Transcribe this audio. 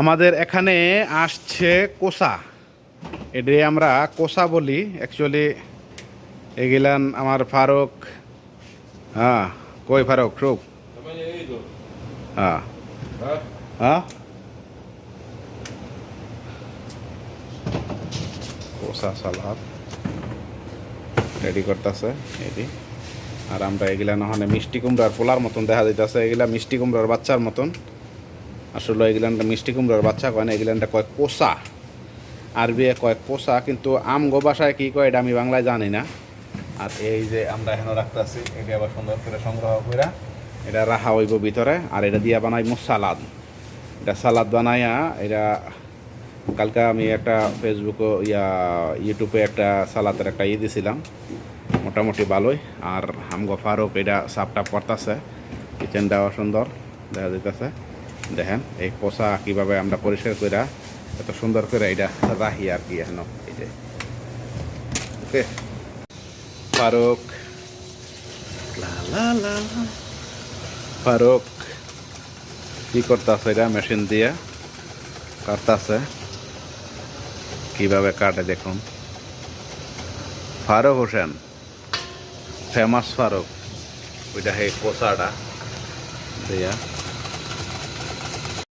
আমাদের এখানে আসছে কোসা। এটি আমরা কোসা বলি। অ্যাকচুয়ালি এগুলান আমার ফারুক। হ্যাঁ কই ফারুক itu. হ্যাঁ। হ্যাঁ? কোসা সালাদ। রেডি করতেছে এটি আর আমরা এগুলা নহলে মিষ্টি কুমড়ার পোলার মতন দেখা যাইতেছে। এগুলা মিষ্টি কুমড়ার বাচ্চার মতন। আসলে এগুলানটা মিষ্টি কুমড়ার বাচ্চা কয় না এগুলানটা কয় কোসা আরবি কয় কোসা কিন্তু আমগো ভাষায় কি কয় এটা আমি বাংলায় জানি না। আর এই যে আমরা এখানে রাখতেছি, এটা আবার সুন্দর করে সংগ্রহ করে এটা রাখা হইব ভিতরে, আর এটা দিয়া বানাইব সালাদ। এটা সালাদ বানাইয়া এটা কালকে আমি একটা ফেসবুকে ইয়া ইউটিউবে একটা সালাদের একটা ইয়ে দিছিলাম। মোটামুটি ভালোই, আর আমগো ফারুক এটা সাপটাপ করতেছে কিচেনটাও সুন্দর, দেখা যাইতেছে। দেখেন, এই পোষা কীভাবে আমরা পরিষ্কার করে এত সুন্দর করে এটা রাহি আর কি এখন, এই যে। ওকে, ফারুক। ফারুক, কি করতেছে এটা মেশিন দিয়ে? কাটতেছে। কীভাবে কাটে দেখুন। ফারুক হোসেন ফেমাস ফারুক। ওইটা হে কোষাটা দিয়া।